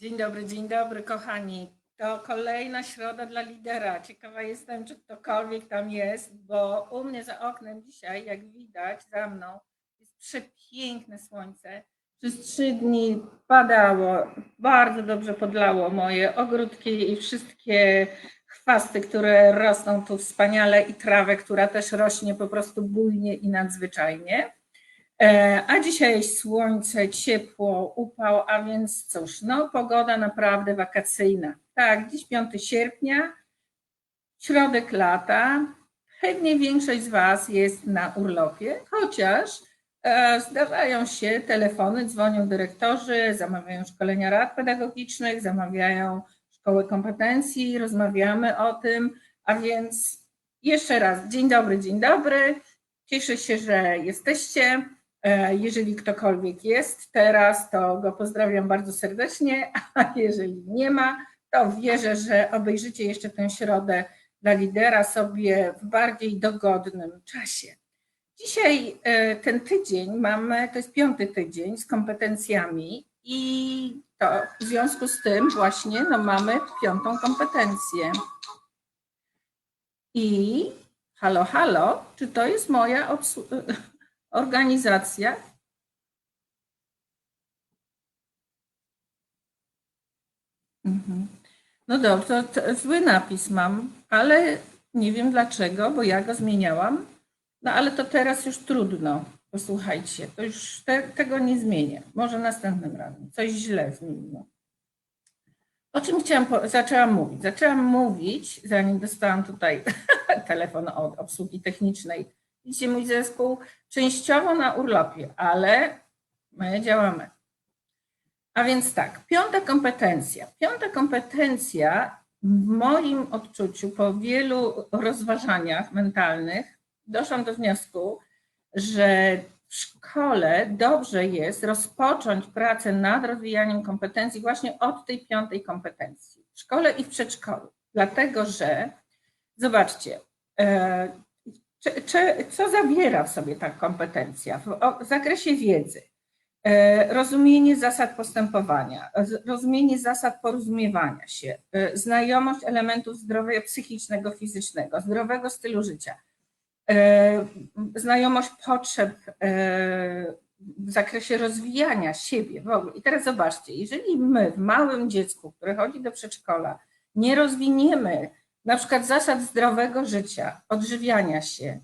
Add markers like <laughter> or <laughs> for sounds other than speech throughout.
Dzień dobry, dzień dobry, kochani. To kolejna środa dla lidera. Ciekawa jestem, czy ktokolwiek tam jest, bo u mnie za oknem dzisiaj, jak widać za mną, jest przepiękne słońce. Przez trzy dni padało, bardzo dobrze podlało moje ogródki i wszystkie chwasty, które rosną tu wspaniale i trawę, która też rośnie po prostu bujnie i nadzwyczajnie. E, A dzisiaj słońce, ciepło, upał, a więc cóż, no pogoda naprawdę wakacyjna. Tak, dziś 5 sierpnia, środek lata. Pewnie większość z Was jest na urlopie, chociaż e, zdarzają się telefony, dzwonią dyrektorzy, zamawiają szkolenia rad pedagogicznych, zamawiają szkoły kompetencji, rozmawiamy o tym, a więc jeszcze raz dzień dobry, dzień dobry. Cieszę się, że jesteście. E, Jeżeli ktokolwiek jest teraz, to go pozdrawiam bardzo serdecznie, <laughs> a jeżeli nie ma, to wierzę, że obejrzycie jeszcze tę środę dla lidera sobie w bardziej dogodnym czasie. Dzisiaj e, ten tydzień mamy, to jest piąty tydzień z kompetencjami i to w związku z tym właśnie no, mamy piątą kompetencję. I halo, halo, czy to jest moja obsługa? Organizacja. Mhm. No dobrze, to, to zły napis mam, ale nie wiem dlaczego, bo ja go zmieniałam. No ale to teraz już trudno. Posłuchajcie, to już te, tego nie zmienię. Może następnym razem. Coś źle zmieniło. O czym chciałam, zaczęłam mówić? Zaczęłam mówić, zanim dostałam tutaj <laughs> telefon od obsługi technicznej. Widzicie, mój zespół częściowo na urlopie, ale my działamy. A więc tak, piąta kompetencja. Piąta kompetencja w moim odczuciu po wielu rozważaniach mentalnych doszłam do wniosku, że w szkole dobrze jest rozpocząć pracę nad rozwijaniem kompetencji właśnie od tej piątej kompetencji. W szkole i w przedszkolu. Dlatego, że zobaczcie, czy, czy, co zawiera w sobie ta kompetencja w, o, w zakresie wiedzy? E, Rozumienie zasad postępowania, rozumienie zasad porozumiewania się, e, znajomość elementów zdrowia psychicznego, fizycznego, zdrowego stylu życia, e, znajomość potrzeb w zakresie rozwijania siebie w ogóle. I teraz zobaczcie, jeżeli my w małym dziecku, które chodzi do przedszkola, nie rozwiniemy na przykład zasad zdrowego życia, odżywiania się,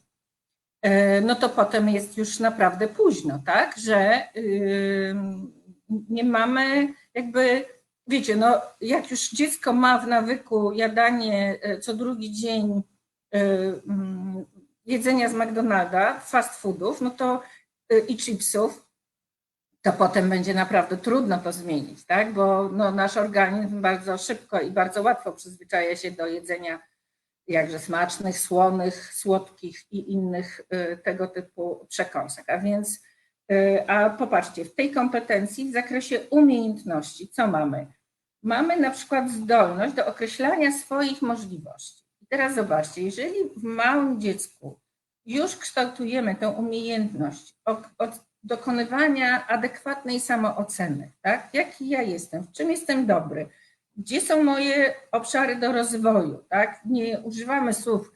e, no to potem jest już naprawdę późno, tak? Że nie mamy jakby, wiecie, no jak już dziecko ma w nawyku jadanie e, co drugi dzień e, mm, jedzenia z McDonalda, fast foodów, no to i chipsów, to potem będzie naprawdę trudno to zmienić, tak? Bo no, nasz organizm bardzo szybko i bardzo łatwo przyzwyczaja się do jedzenia jakże smacznych, słonych, słodkich i innych y, tego typu przekąsek. A więc, y, a popatrzcie, w tej kompetencji w zakresie umiejętności, co mamy? Mamy na przykład zdolność do określania swoich możliwości. I teraz zobaczcie, jeżeli w małym dziecku już kształtujemy tę umiejętność dokonywania adekwatnej samooceny, tak? Jaki ja jestem, w czym jestem dobry, gdzie są moje obszary do rozwoju, tak? Nie używamy słów,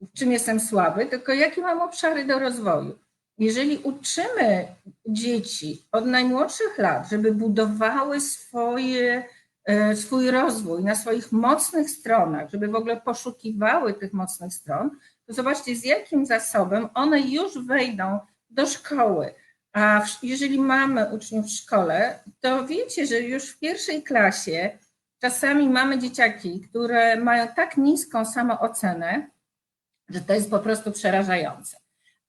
w czym jestem słaby, tylko jakie mam obszary do rozwoju. Jeżeli uczymy dzieci od najmłodszych lat, żeby budowały swoje, e, swój rozwój na swoich mocnych stronach, żeby w ogóle poszukiwały tych mocnych stron, to zobaczcie, z jakim zasobem one już wejdą do szkoły. A jeżeli mamy uczniów w szkole, to wiecie, że już w pierwszej klasie czasami mamy dzieciaki, które mają tak niską samoocenę, że to jest po prostu przerażające.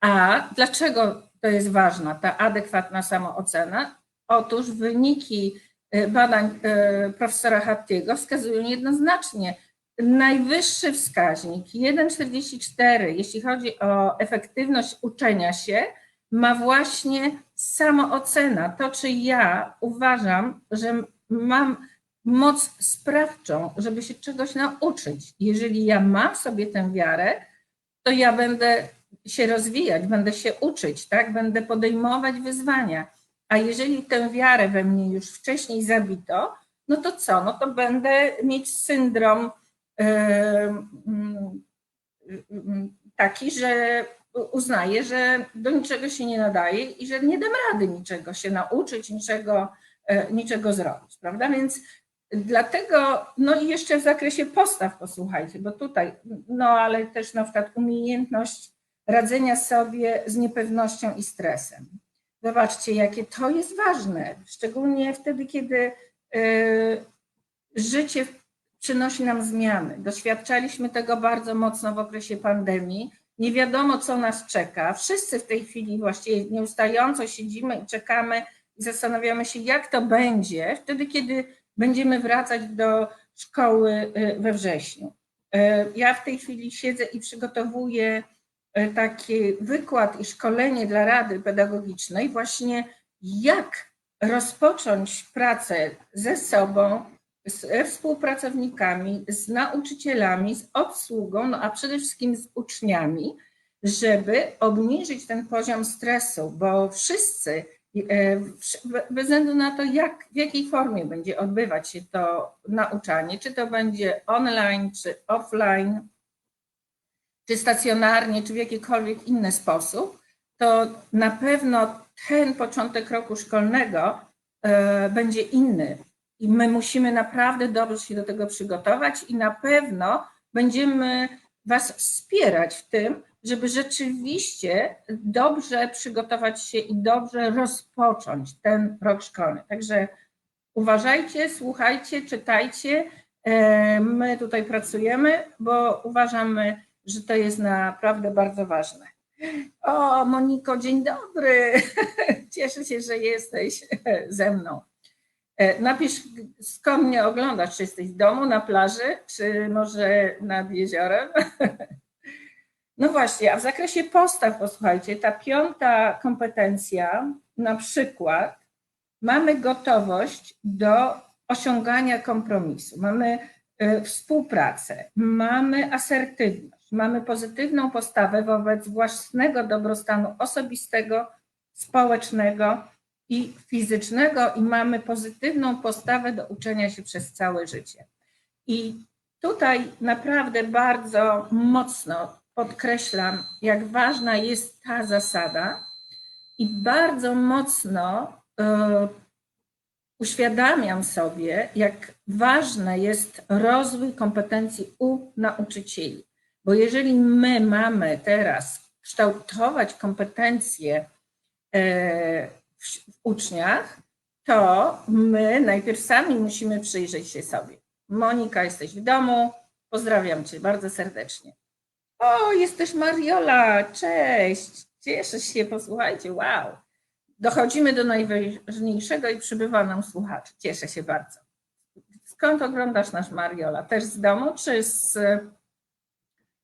A dlaczego to jest ważna, ta adekwatna samoocena? Otóż wyniki y, badań y, profesora Hattiego wskazują jednoznacznie, najwyższy wskaźnik 1,44, jeśli chodzi o efektywność uczenia się, ma właśnie samoocena. To, czy ja uważam, że mam moc sprawczą, żeby się czegoś nauczyć. Jeżeli ja mam sobie tę wiarę, to ja będę się rozwijać, będę się uczyć, tak? Będę podejmować wyzwania. A jeżeli tę wiarę we mnie już wcześniej zabito, no to co? No to będę mieć syndrom mm, taki, że uznaję, że do niczego się nie nadaje i że nie dam rady niczego się nauczyć, niczego, e, niczego zrobić, prawda? Więc dlatego, no i jeszcze w zakresie postaw posłuchajcie, bo tutaj, no ale też na przykład umiejętność radzenia sobie z niepewnością i stresem. Zobaczcie, jakie to jest ważne, szczególnie wtedy, kiedy y, życie przynosi nam zmiany. Doświadczaliśmy tego bardzo mocno w okresie pandemii. Nie wiadomo, co nas czeka. Wszyscy w tej chwili właściwie nieustająco siedzimy i czekamy i zastanawiamy się, jak to będzie wtedy, kiedy będziemy wracać do szkoły y, we wrześniu. Y, ja w tej chwili siedzę i przygotowuję y, taki wykład i szkolenie dla Rady Pedagogicznej, właśnie jak rozpocząć pracę ze sobą, z współpracownikami, z nauczycielami, z obsługą, no a przede wszystkim z uczniami, żeby obniżyć ten poziom stresu, bo wszyscy, bez względu na to, jak, w jakiej formie będzie odbywać się to nauczanie, czy to będzie online, czy offline, czy stacjonarnie, czy w jakikolwiek inny sposób, to na pewno ten początek roku szkolnego e, będzie inny i my musimy naprawdę dobrze się do tego przygotować i na pewno będziemy Was wspierać w tym, żeby rzeczywiście dobrze przygotować się i dobrze rozpocząć ten rok szkolny. Także uważajcie, słuchajcie, czytajcie. E, my tutaj pracujemy, bo uważamy, że to jest naprawdę bardzo ważne. O, Moniko, dzień dobry. <laughs> Cieszę się, że jesteś ze mną. E, napisz, skąd mnie oglądasz, czy jesteś w domu, na plaży, czy może nad jeziorem. <laughs> No właśnie, a w zakresie postaw, posłuchajcie, ta piąta kompetencja, na przykład, mamy gotowość do osiągania kompromisu, mamy e, współpracę, mamy asertywność, mamy pozytywną postawę wobec własnego dobrostanu osobistego, społecznego, i fizycznego, i mamy pozytywną postawę do uczenia się przez całe życie. I tutaj naprawdę bardzo mocno podkreślam, jak ważna jest ta zasada, i bardzo mocno y, uświadamiam sobie, jak ważny jest rozwój kompetencji u nauczycieli. Bo jeżeli my mamy teraz kształtować kompetencje y, w uczniach, to my najpierw sami musimy przyjrzeć się sobie. Monika, jesteś w domu. Pozdrawiam Cię bardzo serdecznie. O, jesteś Mariola, cześć. Cieszę się, posłuchajcie, wow. Dochodzimy do najważniejszego i przybywa nam słuchaczy. Cieszę się bardzo. Skąd oglądasz nasz Mariola? Też z domu, czy z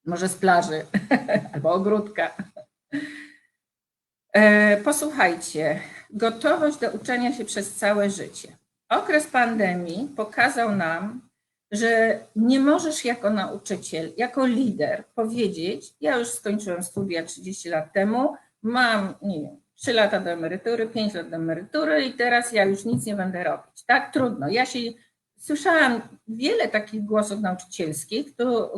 może z plaży <laughs> albo ogródka? E, posłuchajcie, gotowość do uczenia się przez całe życie. Okres pandemii pokazał nam, że nie możesz jako nauczyciel, jako lider powiedzieć: Ja już skończyłem studia 30 lat temu, mam, nie wiem, 3 lata do emerytury, 5 lat do emerytury i teraz ja już nic nie będę robić. Tak, trudno. Ja się słyszałam wiele takich głosów nauczycielskich, kto,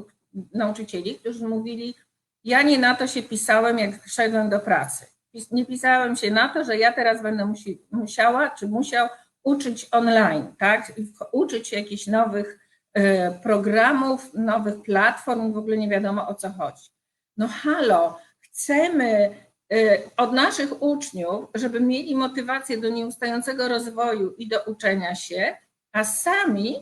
nauczycieli, którzy mówili: Ja nie na to się pisałem, jak szedłem do pracy nie pisałem się na to, że ja teraz będę musi, musiała czy musiał uczyć online, tak? Uczyć jakichś nowych e, programów, nowych platform, w ogóle nie wiadomo o co chodzi. No halo, chcemy e, od naszych uczniów, żeby mieli motywację do nieustającego rozwoju i do uczenia się, a sami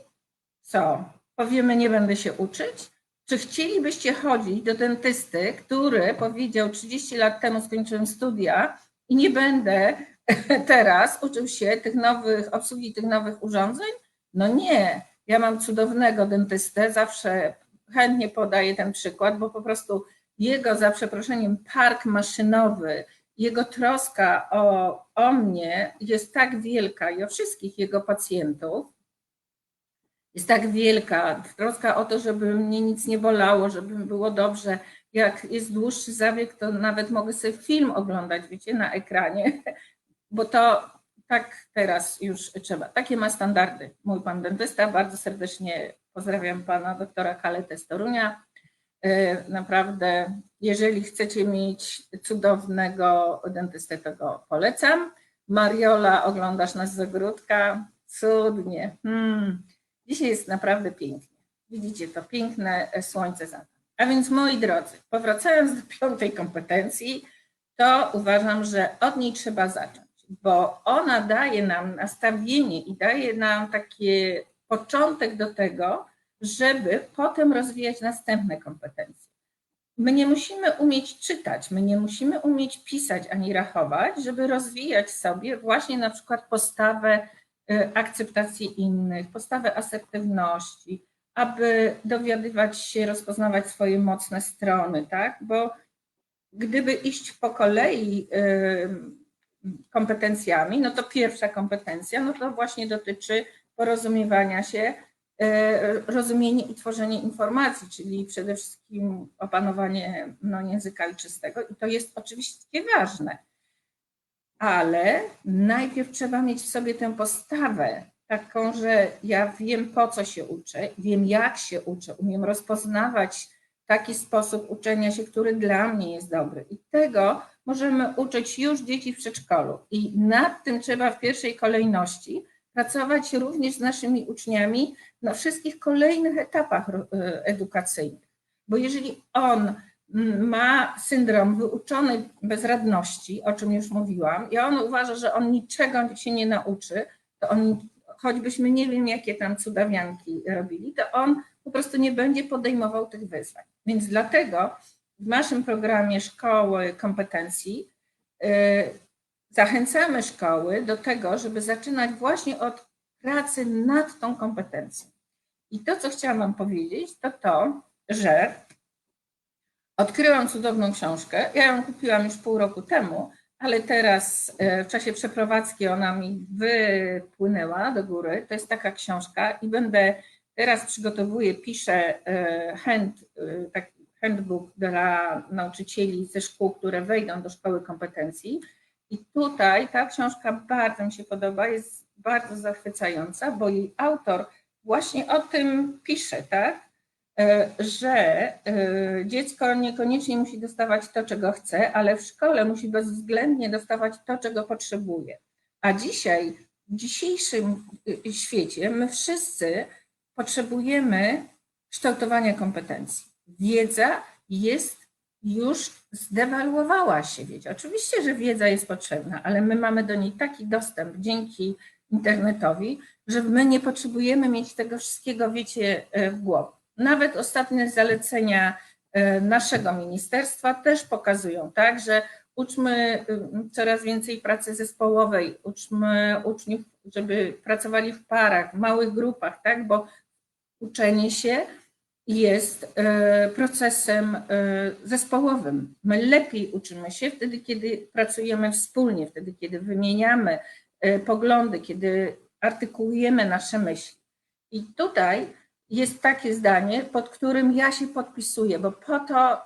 co? Powiemy, nie będę się uczyć? Czy chcielibyście chodzić do dentysty, który powiedział 30 lat temu skończyłem studia i nie będę <laughs> teraz uczył się tych nowych, obsługi tych nowych urządzeń? No nie. Ja mam cudownego dentystę, zawsze chętnie podaję ten przykład, bo po prostu jego, za przeproszeniem, park maszynowy, jego troska o, o mnie jest tak wielka i o wszystkich jego pacjentów, jest tak wielka. Troska o to, żeby mnie nic nie bolało, żeby było dobrze. Jak jest dłuższy zabieg, to nawet mogę sobie film oglądać, wiecie, na ekranie, <laughs> bo to tak teraz już trzeba. Takie ma standardy mój pan dentysta. Bardzo serdecznie pozdrawiam pana doktora Kaletę z Torunia. E, Naprawdę, jeżeli chcecie mieć cudownego dentystę, to go polecam. Mariola, oglądasz nas z ogródka? Cudnie. Hmm. Dzisiaj jest naprawdę pięknie. Widzicie to piękne słońce za nami. A więc moi drodzy, powracając do piątej kompetencji, to uważam, że od niej trzeba zacząć, bo ona daje nam nastawienie i daje nam taki początek do tego, żeby potem rozwijać następne kompetencje. My nie musimy umieć czytać, my nie musimy umieć pisać ani rachować, żeby rozwijać sobie właśnie na przykład postawę akceptacji innych, postawę asertywności, aby dowiadywać się, rozpoznawać swoje mocne strony, tak? Bo gdyby iść po kolei y, kompetencjami, no to pierwsza kompetencja, no to właśnie dotyczy porozumiewania się, y, rozumienie i tworzenie informacji, czyli przede wszystkim opanowanie no, języka ojczystego i to jest oczywiście ważne. Ale najpierw trzeba mieć w sobie tę postawę taką, że ja wiem po co się uczę, wiem jak się uczę, umiem rozpoznawać taki sposób uczenia się, który dla mnie jest dobry. I tego możemy uczyć już dzieci w przedszkolu. I nad tym trzeba w pierwszej kolejności pracować również z naszymi uczniami na wszystkich kolejnych etapach e, edukacyjnych. Bo jeżeli on ma syndrom wyuczonej bezradności, o czym już mówiłam, i on uważa, że on niczego się nie nauczy, to on, choćbyśmy nie wiem, jakie tam cudawianki robili, to on po prostu nie będzie podejmował tych wyzwań. Więc dlatego w naszym programie Szkoły Kompetencji y, zachęcamy szkoły do tego, żeby zaczynać właśnie od pracy nad tą kompetencją. I to, co chciałam Wam powiedzieć, to to, że odkryłam cudowną książkę. Ja ją kupiłam już pół roku temu, ale teraz y, w czasie przeprowadzki ona mi wypłynęła do góry. To jest taka książka i będę Teraz przygotowuję, piszę e, hand, e, taki handbook dla nauczycieli ze szkół, które wejdą do szkoły kompetencji. I tutaj ta książka bardzo mi się podoba, jest bardzo zachwycająca, bo jej autor właśnie o tym pisze, tak? E, że dziecko niekoniecznie musi dostawać to, czego chce, ale w szkole musi bezwzględnie dostawać to, czego potrzebuje. A dzisiaj, w dzisiejszym świecie, my wszyscy potrzebujemy kształtowania kompetencji. Wiedza jest już zdewaluowała się, wiecie. Oczywiście, że wiedza jest potrzebna, ale my mamy do niej taki dostęp dzięki internetowi, że my nie potrzebujemy mieć tego wszystkiego, wiecie, e, w głowie. Nawet ostatnie zalecenia e, naszego ministerstwa też pokazują, tak, że uczmy coraz więcej pracy zespołowej, uczmy uczniów, żeby pracowali w parach, w małych grupach, tak, bo uczenie się jest e, procesem e, zespołowym. My lepiej uczymy się wtedy, kiedy pracujemy wspólnie, wtedy, kiedy wymieniamy poglądy, kiedy artykułujemy nasze myśli. I tutaj jest takie zdanie, pod którym ja się podpisuję, bo po to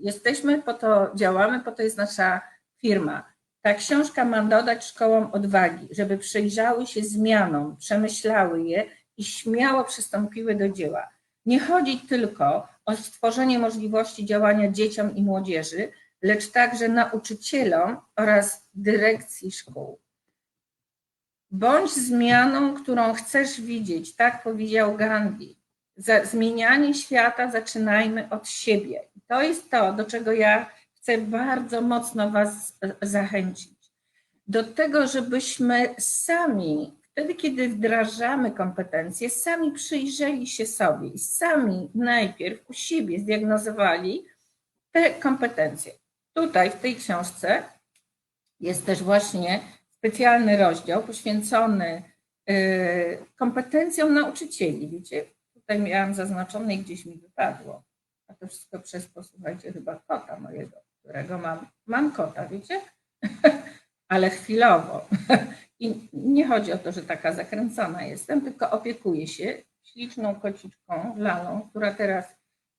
jesteśmy, po to działamy, po to jest nasza firma. Ta książka ma dodać szkołom odwagi, żeby przyjrzały się zmianom, przemyślały je i śmiało przystąpiły do dzieła. Nie chodzi tylko o stworzenie możliwości działania dzieciom i młodzieży, lecz także nauczycielom oraz dyrekcji szkół. Bądź zmianą, którą chcesz widzieć, tak powiedział Gandhi. Zmienianie świata zaczynajmy od siebie. I to jest to, do czego ja chcę bardzo mocno Was zachęcić. Do tego, żebyśmy sami Wtedy, kiedy wdrażamy kompetencje, sami przyjrzeli się sobie i sami najpierw u siebie zdiagnozowali te kompetencje. Tutaj w tej książce jest też właśnie specjalny rozdział poświęcony y, kompetencjom nauczycieli. Wiecie, tutaj miałam zaznaczone i gdzieś mi wypadło. A to wszystko przez, posłuchajcie, chyba kota mojego, którego mam. Mam kota, wiecie? <laughs> Ale chwilowo. <laughs> I nie chodzi o to, że taka zakręcona jestem, tylko opiekuję się śliczną kociczką Lalą, która teraz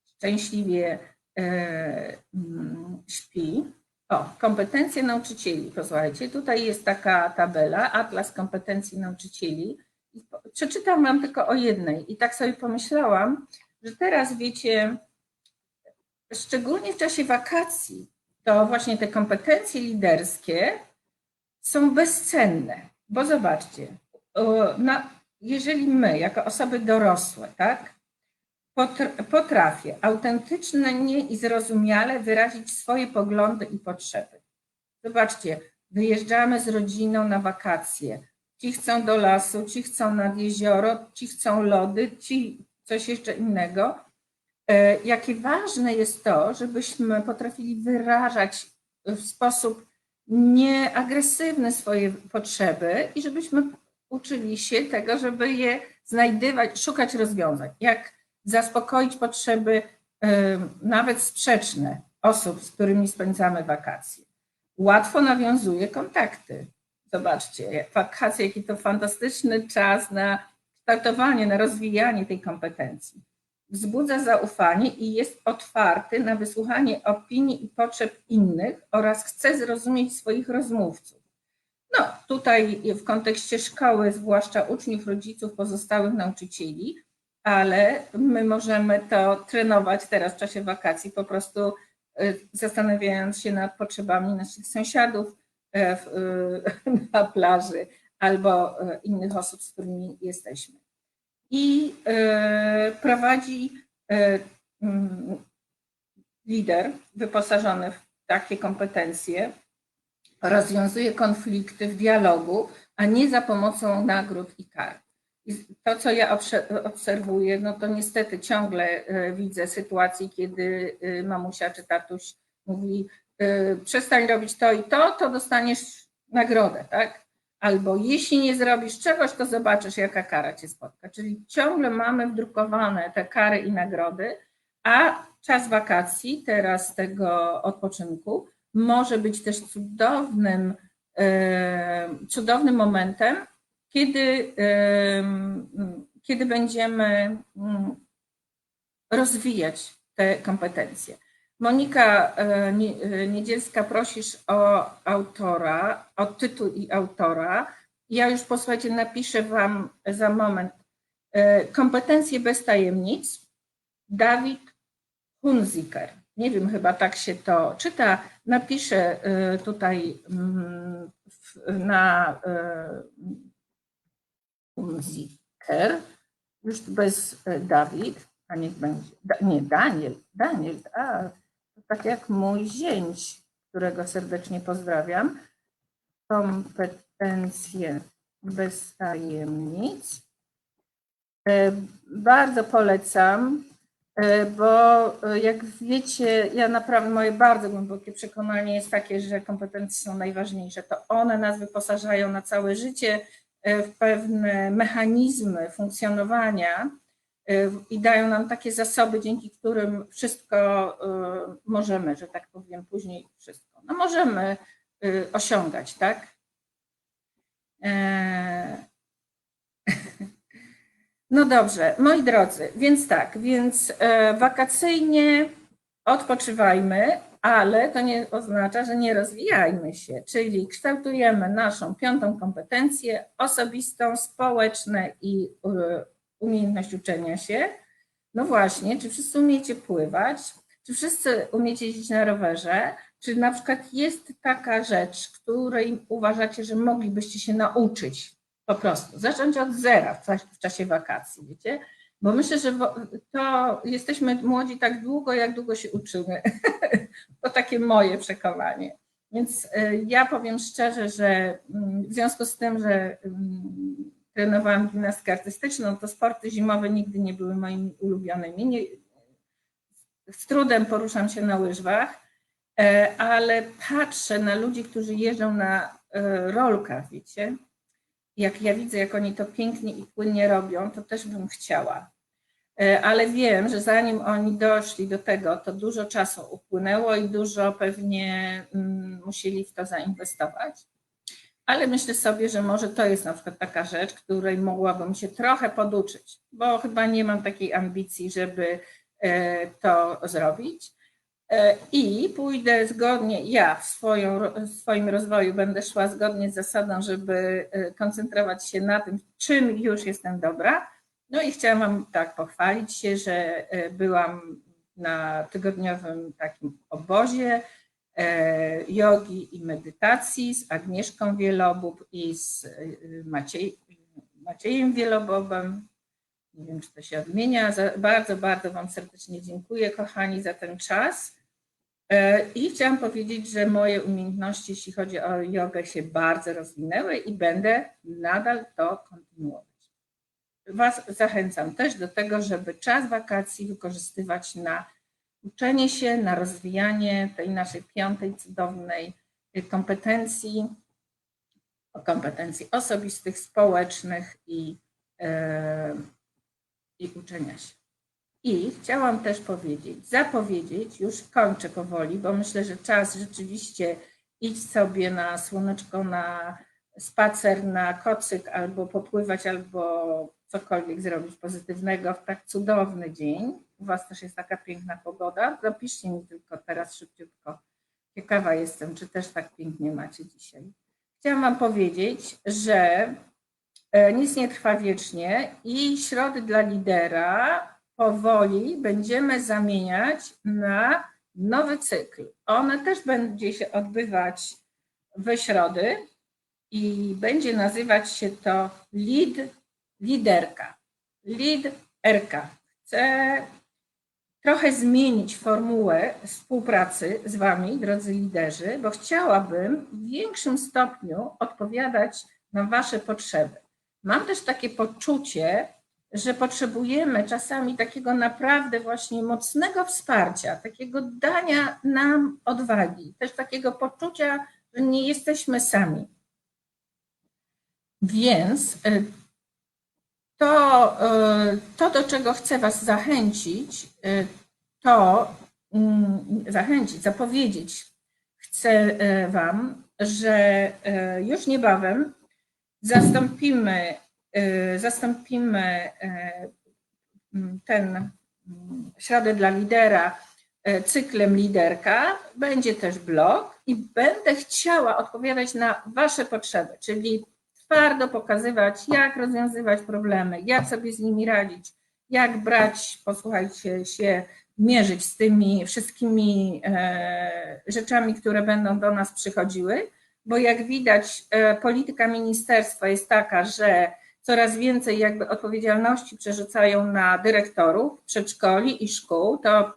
szczęśliwie e, śpi. O, kompetencje nauczycieli. Posłuchajcie, tutaj jest taka tabela, Atlas kompetencji nauczycieli. Przeczytam Wam tylko o jednej. I tak sobie pomyślałam, że teraz wiecie, szczególnie w czasie wakacji, to właśnie te kompetencje liderskie są bezcenne. Bo zobaczcie, jeżeli my, jako osoby dorosłe, tak, potrafię autentycznie i zrozumiale wyrazić swoje poglądy i potrzeby. Zobaczcie, wyjeżdżamy z rodziną na wakacje. Ci chcą do lasu, ci chcą nad jezioro, ci chcą lody, ci coś jeszcze innego. E, Jakie ważne jest to, żebyśmy potrafili wyrażać w sposób nieagresywny swoje potrzeby i żebyśmy uczyli się tego, żeby je znajdywać, szukać rozwiązań. Jak zaspokoić potrzeby e, nawet sprzeczne osób, z którymi spędzamy wakacje. Łatwo nawiązuje kontakty. Zobaczcie, wakacje, jaki to fantastyczny czas na kształtowanie, na rozwijanie tej kompetencji. Wzbudza zaufanie i jest otwarty na wysłuchanie opinii i potrzeb innych oraz chce zrozumieć swoich rozmówców. No, tutaj w kontekście szkoły, zwłaszcza uczniów, rodziców, pozostałych nauczycieli, ale my możemy to trenować teraz w czasie wakacji, po prostu y, zastanawiając się nad potrzebami naszych sąsiadów e, y, <laughs> na plaży albo e, innych osób, z którymi jesteśmy. I e, prowadzi mm, lider wyposażony w takie kompetencje, rozwiązuje konflikty w dialogu, a nie za pomocą nagród i kar. To, co ja obserwuję, no to niestety ciągle e, widzę sytuacje, kiedy e, mamusia czy tatuś mówi, e, przestań robić to i to, to dostaniesz nagrodę, tak? Albo jeśli nie zrobisz czegoś, to zobaczysz, jaka kara cię spotka. Czyli ciągle mamy wdrukowane te kary i nagrody, a czas wakacji, teraz tego odpoczynku, może być też cudownym, cudownym momentem, kiedy, kiedy będziemy mm, rozwijać te kompetencje. Monika e, e, Niedzielska, prosisz o autora, o tytuł i autora. Ja już posłuchajcie, napiszę Wam za moment. E, Kompetencje bez tajemnic. Dawid Hunziker. Nie wiem, chyba tak się to czyta. Napiszę tutaj mm, na Hunziker, już bez e, Dawid, a niech będzie, da, nie, Daniel, Daniel, a, tak jak mój zięć, którego serdecznie pozdrawiam. Kompetencje bez tajemnic. E, Bardzo polecam, e, bo jak wiecie, ja naprawdę, moje bardzo głębokie przekonanie jest takie, że kompetencje są najważniejsze. To one nas wyposażają na całe życie w pewne mechanizmy funkcjonowania e, i dają nam takie zasoby, dzięki którym wszystko e, możemy, że tak powiem, później wszystko. No możemy e, osiągać, tak? E, <laughs> No dobrze, moi drodzy, więc tak, więc e, wakacyjnie odpoczywajmy, ale to nie oznacza, że nie rozwijajmy się, czyli kształtujemy naszą piątą kompetencję osobistą, społeczne i e, umiejętność uczenia się. No właśnie, czy wszyscy umiecie pływać? Czy wszyscy umiecie jeździć na rowerze? Czy na przykład jest taka rzecz, której uważacie, że moglibyście się nauczyć po prostu, zacząć od zera w czasie wakacji, wiecie? Bo myślę, że to jesteśmy młodzi tak długo, jak długo się uczymy. <laughs> to takie moje przekonanie. Więc y, ja powiem szczerze, że mm, w związku z tym, że mm, trenowałam gimnastykę artystyczną, to sporty zimowe nigdy nie były moimi ulubionymi. Nie, z trudem poruszam się na łyżwach, e, ale patrzę na ludzi, którzy jeżdżą na e, rolkach, wiecie, jak ja widzę, jak oni to pięknie i płynnie robią, to też bym chciała. E, Ale wiem, że zanim oni doszli do tego, to dużo czasu upłynęło i dużo pewnie mm, musieli w to zainwestować. Ale myślę sobie, że może to jest na przykład taka rzecz, której mogłabym się trochę poduczyć, bo chyba nie mam takiej ambicji, żeby e, to zrobić. E, I pójdę zgodnie, ja w, swoją, w swoim rozwoju będę szła zgodnie z zasadą, żeby e, koncentrować się na tym, czym już jestem dobra. No i chciałam Wam tak pochwalić się, że e, byłam na tygodniowym takim obozie jogi i medytacji z Agnieszką Wielobób i z Maciej, Maciejem Wielobobem. Nie wiem, czy to się odmienia. Bardzo, bardzo Wam serdecznie dziękuję, kochani, za ten czas. E, I chciałam powiedzieć, że moje umiejętności, jeśli chodzi o jogę, się bardzo rozwinęły i będę nadal to kontynuować. Was zachęcam też do tego, żeby czas wakacji wykorzystywać na uczenie się, na rozwijanie tej naszej piątej cudownej kompetencji, kompetencji osobistych, społecznych i, yy, i uczenia się. I chciałam też powiedzieć, zapowiedzieć, już kończę powoli, bo myślę, że czas rzeczywiście iść sobie na słoneczko, na spacer, na kocyk, albo popływać, albo cokolwiek zrobić pozytywnego w tak cudowny dzień. U Was też jest taka piękna pogoda. Zapiszcie mi tylko teraz szybciutko. Ciekawa jestem, czy też tak pięknie macie dzisiaj. Chciałam Wam powiedzieć, że e, nic nie trwa wiecznie i środy dla lidera powoli będziemy zamieniać na nowy cykl. One też będzie się odbywać we środy i będzie nazywać się to lead, liderka. Liderka. Chcę trochę zmienić formułę współpracy z Wami, drodzy liderzy, bo chciałabym w większym stopniu odpowiadać na Wasze potrzeby. Mam też takie poczucie, że potrzebujemy czasami takiego naprawdę właśnie mocnego wsparcia, takiego dania nam odwagi, też takiego poczucia, że nie jesteśmy sami. Więc e, to, e, to do czego chcę Was zachęcić, e, to mm, zachęcić, zapowiedzieć chcę Wam, że już niebawem zastąpimy Y, zastąpimy y, ten środę dla lidera y, cyklem liderka. Będzie też blog i będę chciała odpowiadać na Wasze potrzeby, czyli twardo pokazywać, jak rozwiązywać problemy, jak sobie z nimi radzić, jak brać, posłuchajcie się, mierzyć z tymi wszystkimi e, rzeczami, które będą do nas przychodziły, bo jak widać, e, polityka ministerstwa jest taka, że coraz więcej jakby odpowiedzialności przerzucają na dyrektorów przedszkoli i szkół. To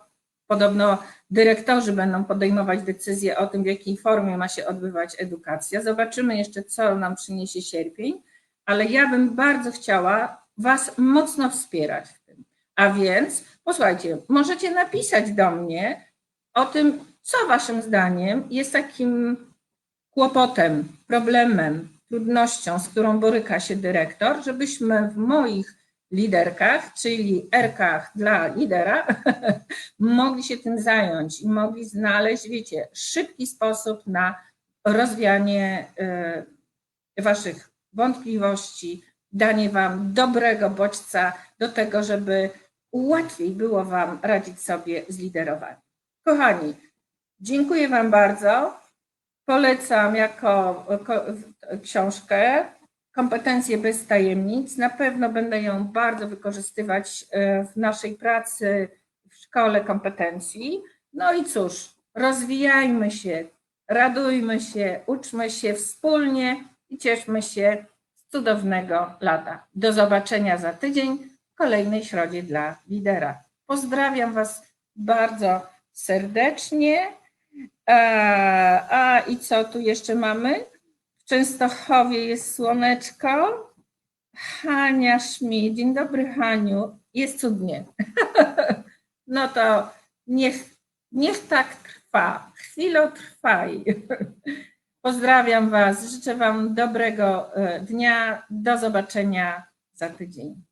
podobno dyrektorzy będą podejmować decyzje o tym, w jakiej formie ma się odbywać edukacja. Zobaczymy jeszcze, co nam przyniesie sierpień, ale ja bym bardzo chciała Was mocno wspierać w tym. A więc, posłuchajcie, możecie napisać do mnie o tym, co Waszym zdaniem jest takim kłopotem, problemem, trudnością, z którą boryka się dyrektor, żebyśmy w moich liderkach, czyli erkach dla lidera, <laughs> mogli się tym zająć i mogli znaleźć, wiecie, szybki sposób na rozwianie y, Waszych wątpliwości, danie Wam dobrego bodźca do tego, żeby łatwiej było Wam radzić sobie z liderowaniem. Kochani, dziękuję Wam bardzo. Polecam jako książkę Kompetencje bez tajemnic. Na pewno będę ją bardzo wykorzystywać e, w naszej pracy w szkole kompetencji. No i cóż, rozwijajmy się, radujmy się, uczmy się wspólnie i cieszmy się z cudownego lata. Do zobaczenia za tydzień w kolejnej środzie dla lidera. Pozdrawiam Was bardzo serdecznie. A, a i co tu jeszcze mamy? W Częstochowie jest słoneczko. Hania Szmi. Dzień dobry, Haniu. Jest cudnie. <laughs> No to niech, niech tak trwa. Chwilą trwaj. <laughs> Pozdrawiam Was. Życzę Wam dobrego e, dnia. Do zobaczenia za tydzień.